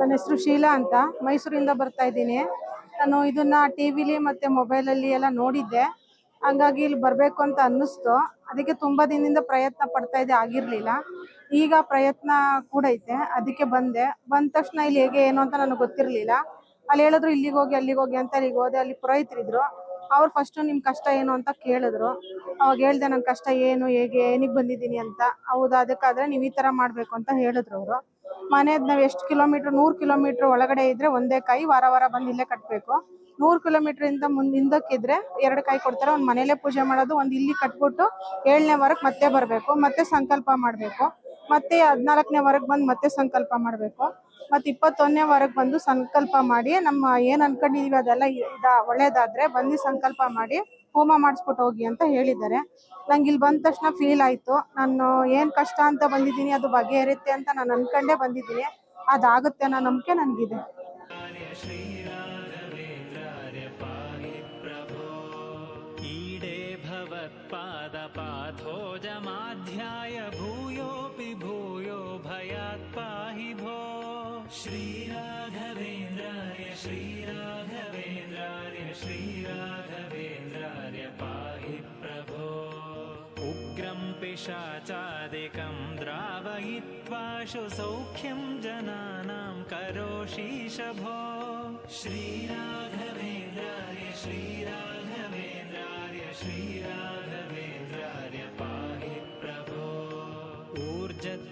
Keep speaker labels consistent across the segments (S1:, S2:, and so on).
S1: ನನ್ನ ಹೆಸರು ಶೀಲಾ ಅಂತ. ಮೈಸೂರಿಂದ ಬರ್ತಾ ಇದ್ದೀನಿ. ನಾನು ಇದನ್ನ ಟಿವಿಲಿ ಮತ್ತೆ ಮೊಬೈಲಲ್ಲಿ ಎಲ್ಲ ನೋಡಿದ್ದೆ. ಹಂಗಾಗಿ ಇಲ್ಲಿ ಬರಬೇಕು ಅಂತ ಅನ್ನಿಸ್ತು. ಅದಕ್ಕೆ ತುಂಬಾ ದಿನದಿಂದ ಪ್ರಯತ್ನ ಪಡ್ತಾ ಇದ್ದೆ, ಆಗಿರ್ಲಿಲ್ಲ. ಈಗ ಪ್ರಯತ್ನ ಕೂಡ ಐತೆ. ಅದಕ್ಕೆ ಬಂದೆ. ಬಂದ ತಕ್ಷಣ ಇಲ್ಲಿ ಹೇಗೆ ಏನು ಅಂತ ನನಗೆ ಗೊತ್ತಿರಲಿಲ್ಲ. ಅಲ್ಲಿ ಹೇಳಿದ್ರು, ಇಲ್ಲಿಗೆ ಹೋಗಿ, ಅಲ್ಲಿಗೆ ಹೋಗಿ ಅಂತ ಅಲ್ಲಿಗೆ ಹೋದೆ. ಅಲ್ಲಿ ಪುರೋಹಿತರಿದ್ರು. ಅವ್ರು ಫಸ್ಟ್ ನಿಮ್ ಕಷ್ಟ ಏನು ಅಂತ ಕೇಳಿದ್ರು. ಅವಾಗ ಹೇಳ್ದೆ ನನ್ನ ಕಷ್ಟ ಏನು, ಹೇಗೆ ಏನಿಗೆ ಬಂದಿದ್ದೀನಿ ಅಂತ. ಹೌದಾ? ಅದಕ್ಕಾದ್ರೆ ನೀವು ಈ ತರ ಮಾಡ್ಬೇಕು ಅಂತ ಹೇಳಿದ್ರು ಅವರು. ಮನೆದ್ ನಾವ್ ಎಷ್ಟು ಕಿಲೋಮೀಟರ್, ನೂರ್ ಕಿಲೋಮೀಟರ್ ಒಳಗಡೆ ಇದ್ರೆ ಒಂದೇ ಕೈ ವಾರ ವಾರ ಬಂದ್ ಇಲ್ಲೇ ಕಟ್ಬೇಕು. ನೂರ್ ಕಿಲೋಮೀಟರ್ ಇಂದ ಮುಂದ್ ಹಿಂದಕ್ಕಿದ್ರೆ ಎರಡು ಕೈ ಕೊಡ್ತಾರೆ. ಒಂದ್ ಮನೇಲೆ ಪೂಜೆ ಮಾಡೋದು, ಒಂದ್ ಇಲ್ಲಿ ಕಟ್ಬಿಟ್ಟು ಏಳನೇ ವಾರಕ್ಕೆ ಮತ್ತೆ ಬರ್ಬೇಕು, ಮತ್ತೆ ಸಂಕಲ್ಪ ಮಾಡ್ಬೇಕು. ಮತ್ತೆ ಹದ್ನಾಲ್ಕನೇ ವಾರಕ್ಕೆ ಬಂದು ಮತ್ತೆ ಸಂಕಲ್ಪ ಮಾಡ್ಬೇಕು. ಮತ್ತೆ ಇಪ್ಪತ್ತೊಂದನೇ ವಾರಕ್ಕೆ ಬಂದು ಸಂಕಲ್ಪ ಮಾಡಿ, ನಮ್ಮ ಏನ್ ಅನ್ಕೊಂಡಿದೀವಿ ಅದೆಲ್ಲ ಇದ, ಒಳ್ಳೇದಾದ್ರೆ ಬಂದು ಸಂಕಲ್ಪ ಮಾಡಿ ಹೋಮ ಮಾಡಿಸ್ಬಿಟ್ಟು ಹೋಗಿ ಅಂತ ಹೇಳಿದ್ದಾರೆ ನಂಗೆ ಇಲ್ಲಿ ಬಂದ ತಕ್ಷಣ ಫೀಲ್ ಆಯ್ತು ನಾನು ಏನ್ ಕಷ್ಟ ಅಂತ ಬಂದಿದ್ದೀನಿ ಅದು ಬಗೆಹರಿಯುತ್ತೆ ಅಂತ ನಾನು ಅನ್ಕೊಂಡೇ ಬಂದಿದ್ದೀನಿ ಅದಾಗುತ್ತೆ ಅನ್ನೋ ನಂಬಿಕೆ ನನ್ಗಿದೆ
S2: ईडे भवत्पादपाथोजमाध्याय भूयोऽपि भूयो भयात् पाहि भो श्रीराघवेन्द्राय श्रीराघवेन्द्राय श्रीराघवेन्द्राय पिशाचादिकं द्रावयित्वाशु सौख्यं जनानां करोषीश भो श्रीराघवेन्द्राय श्रीराघवेन्द्राय श्रीराघवेन्द्राय।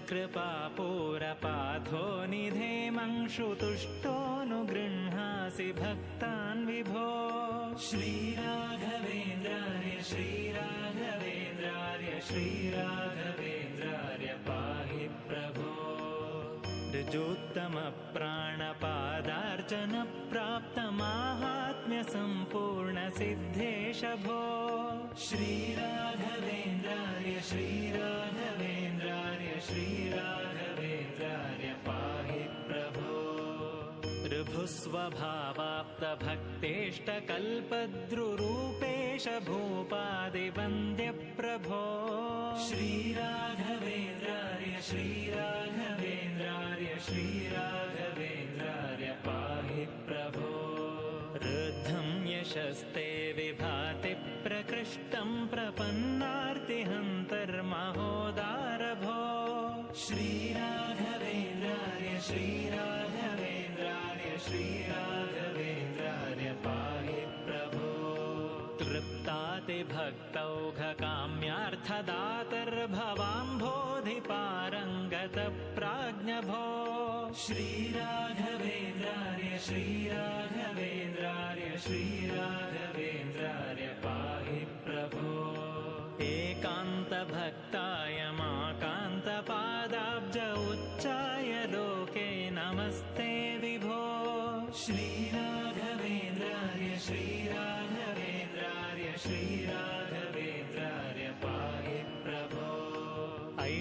S2: कृपापूरपाथो निधेमंशुतुष्टोऽनुगृह्णासि भक्तान् विभो। श्रीराघवेन्द्रार्य श्रीराघवेन्द्रार्य श्रीराघवेन्द्रार्य पाहि प्रभो। ऋजोत्तमप्राणपादार्चन प्राणपादार्चन प्राप्तमाहात्म्य सम्पूर्णसिद्धेश भो श्रीराघवेन्द्राय श्रीराघवेन्द्र स्वभावाप्तभक्तेष्टकल्पद्रुरूपेश प्रभो श्रीराघवेन्द्रार्य श्रीराघवेन्द्रार्य श्रीराघवेन्द्रार्य पाहि प्रभो। रुद्धं यशस्ते विभाति प्रकृष्टं प्रपन्नार्तिहन्तर्महोदारभो श्रीराघवेन्द्रार्य श्रीरा श्रीराघवेन्द्राय पाहि प्रभो। तृप्ताति भो श्रीराघवेन्द्रार्य श्रीराघवेन्द्रार्य श्रीराघवेन्द्रार्य पाहि प्रभो। एकान्तभक्ताय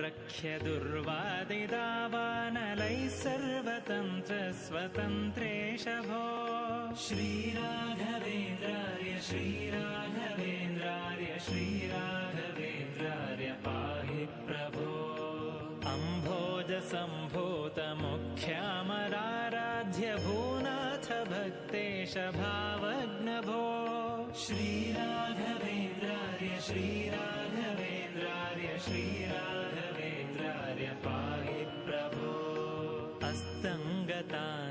S2: प्रख्यदुर्वादिदावानलैः दुर्वादिदावानलैः सर्वतन्त्र स्वतन्त्रे भो श्रीराघवेन्द्राय श्रीराघवेन्द्राय श्रीराघवेन्द्रार्य पाहि प्रभो। अम्भोजसम्भूतमुख्यामराराध्य भूनाथ भक्तेश भावग्न भो श्रीराघवेन्द्रार श्रीराघवेन्द्रार श्रीरा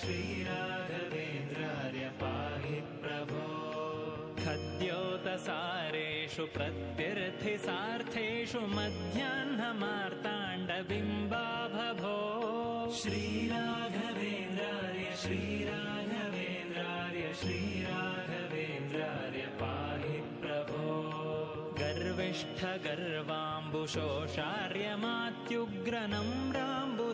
S2: श्रीराघवेन्द्रार्य पाहि प्रभो खद्योतसारेषु प्रत्यर्थिसार्थेषु मध्याह्नमार्ताण्डबिम्बाभभो श्रीराघवेन्द्रार्य श्रीराघवेन्द्रार्य श्रीराघवेन्द्रार्य पाहि प्रभो गर्विष्ठगर्वाम्बुशोषार्यमात्युग्रनम्राम्बुधैर्यामिनीनाथ भो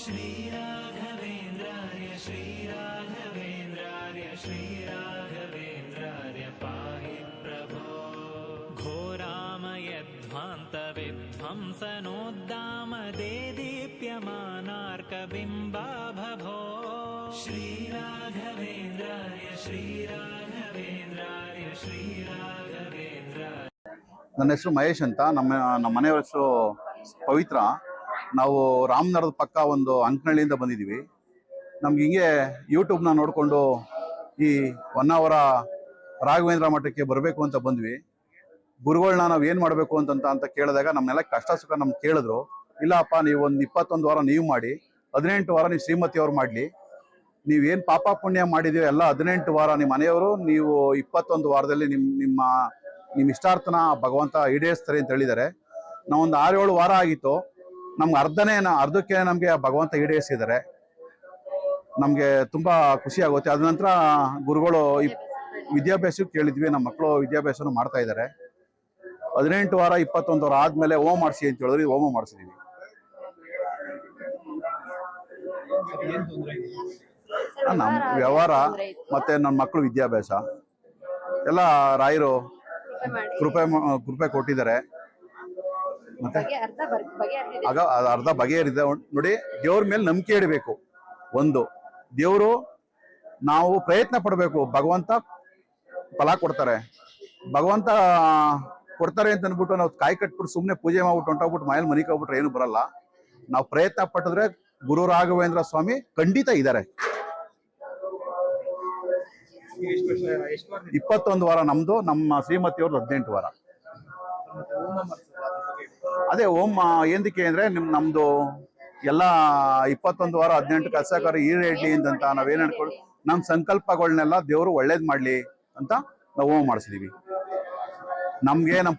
S2: श्रीराघवेन्द्रार्य श्रीराघवेन्द्रार्य श्रीराघवेन्द्रार्य पाहि प्रभो घोरामयध्वान्तविध्वंसनोद्दामदेदीप्यमानार्कबिम्बाभभो श्रीराघवेन्द्रार्य श्रीराघवेन्द्रार्य श्रीराघवेन्द्रार्य
S3: ನನ್ನ ಹೆಸರು ಮಹೇಶ್ ಅಂತ ನಮ್ಮ ನಮ್ಮ ಮನೆಯವರ ಹೆಸರು ಪವಿತ್ರ ನಾವು ರಾಮನಗರದ ಪಕ್ಕ ಒಂದು ಅಂಕನಹಳ್ಳಿಯಿಂದ ಬಂದಿದ್ದೀವಿ. ನಮ್ಗೆ ಹಿಂಗೆ ಯೂಟ್ಯೂಬ್ನ ನೋಡಿಕೊಂಡು ಈ ಹೊನ್ನಾವರ ರಾಘವೇಂದ್ರ ಮಠಕ್ಕೆ ಬರಬೇಕು ಅಂತ ಬಂದ್ವಿ. ಗುರುಗಳನ್ನ ನಾವು ಏನು ಮಾಡಬೇಕು ಅಂತ ಅಂತ ಕೇಳಿದಾಗ ನಮ್ಮನ್ನೆಲ್ಲ ಕಷ್ಟ ಸುಖ ನಮ್ಗೆ ಕೇಳಿದ್ರು. ಇಲ್ಲಪ್ಪ, ನೀವು ಒಂದು ಇಪ್ಪತ್ತೊಂದು ವಾರ ನೀವು ಮಾಡಿ, ಹದಿನೆಂಟು ವಾರ ನೀವು ಶ್ರೀಮತಿ ಅವ್ರು ಮಾಡಲಿ. ನೀವೇನು ಪಾಪ ಪುಣ್ಯ ಮಾಡಿದೀವಿ ಎಲ್ಲ ಹದಿನೆಂಟು ವಾರ ನಿಮ್ಮ ಮನೆಯವರು, ನೀವು ಇಪ್ಪತ್ತೊಂದು ವಾರದಲ್ಲಿ ನಿಮ್ಮ ನಿಮ್ಮ ನಿಮ್ಮ ಇಷ್ಟಾರ್ಥನ ಭಗವಂತ ಈಡೇರಿಸ್ತಾರೆ ಅಂತ ಹೇಳಿದ್ದಾರೆ. ನಾವೊಂದು ಆರು ಏಳು ವಾರ ಆಗಿತ್ತು. ನಮ್ಗೆ ಅರ್ಧನೇ ಅರ್ಧಕ್ಕೆ ನಮಗೆ ಭಗವಂತ ಈಡೇರಿಸಿದ್ದಾರೆ. ನಮಗೆ ತುಂಬಾ ಖುಷಿ ಆಗುತ್ತೆ. ಅದ ನಂತರ ಗುರುಗಳು ವಿದ್ಯಾಭ್ಯಾಸಕ್ಕೆ ಕೇಳಿದ್ವಿ. ನಮ್ಮ ಮಕ್ಕಳು ವಿದ್ಯಾಭ್ಯಾಸನೂ ಮಾಡ್ತಾ ಇದ್ದಾರೆ. ಹದಿನೆಂಟು ವಾರ, ಇಪ್ಪತ್ತೊಂದು ವಾರ ಆದ್ಮೇಲೆ ಓಮ್ ಮಾಡಿಸಿ ಅಂತ ಹೇಳಿದ್ರೆ. ಹೋಮ ಮಾಡಿಸಿದೀವಿ. ನಮ್ಮ ವ್ಯವಹಾರ ಮತ್ತೆ ನನ್ನ ಮಕ್ಕಳು ವಿದ್ಯಾಭ್ಯಾಸ. ಎಲ್ಲ ರಾಯರು ಕೃಪೆ ಕೃಪೆ ಕೊಟ್ಟಿದ್ದಾರೆ. ಮತ್ತೆ. ಆಗ ಅರ್ಧ ಬಗೆಹರಿದೆ ನೋಡಿ ದೇವ್ರ ಮೇಲೆ ನಂಬಿಕೆ ಇಡಬೇಕು. ಒಂದು ದೇವರು ನಾವು ಪ್ರಯತ್ನ ಪಡಬೇಕು. ಭಗವಂತ ಫಲ ಕೊಡ್ತಾರೆ. ಭಗವಂತ ಕೊಡ್ತಾರೆ ಅಂತ ಅಂದ್ಬಿಟ್ಟು ನಾವು ಕಾಯಿ ಕಟ್ಬಿಟ್ಟು ಸುಮ್ಮನೆ ಪೂಜೆ ಮಾಡ್ಬಿಟ್ಟು ಹೊಂಟೋಗ್ಬಿಟ್ಟು ಮನೇಲಿ ಮನಿಗೆ ಹೋಗ್ಬಿಟ್ರೆ ಏನು ಬರಲ್ಲ. ನಾವು ಪ್ರಯತ್ನ ಪಟ್ಟಿದ್ರೆ ಗುರು ರಾಘವೇಂದ್ರ ಸ್ವಾಮಿ ಖಂಡಿತ ಇದ್ದಾರೆ ಇಪ್ಪತ್ತೊಂದು ವಾರ ನಮ್ದು ನಮ್ಮ ಶ್ರೀಮತಿಯವ್ರದ್ದು ಹದಿನೆಂಟು ವಾರ. ಅದೇ ಓಂ ಏನಕ್ಕೆ ಅಂದ್ರೆ ನಿಮ್ ನಮ್ದು ಎಲ್ಲ ಇಪ್ಪತ್ತೊಂದು ವಾರ ಹದಿನೆಂಟು ಕಸಕಾರ ಈರೇಡ್ಲಿ ಅಂತ ನಾವೇನ್ ಅನ್ಕೊಂಡು ನಮ್ ಸಂಕಲ್ಪಗಳನ್ನೆಲ್ಲ ದೇವರು ಒಳ್ಳೇದ್ ಮಾಡ್ಲಿ ಅಂತ ನಾವು ಓಮ್ ಮಾಡಿಸಿದೀವಿ. ನಮ್ಗೆ ನಮ್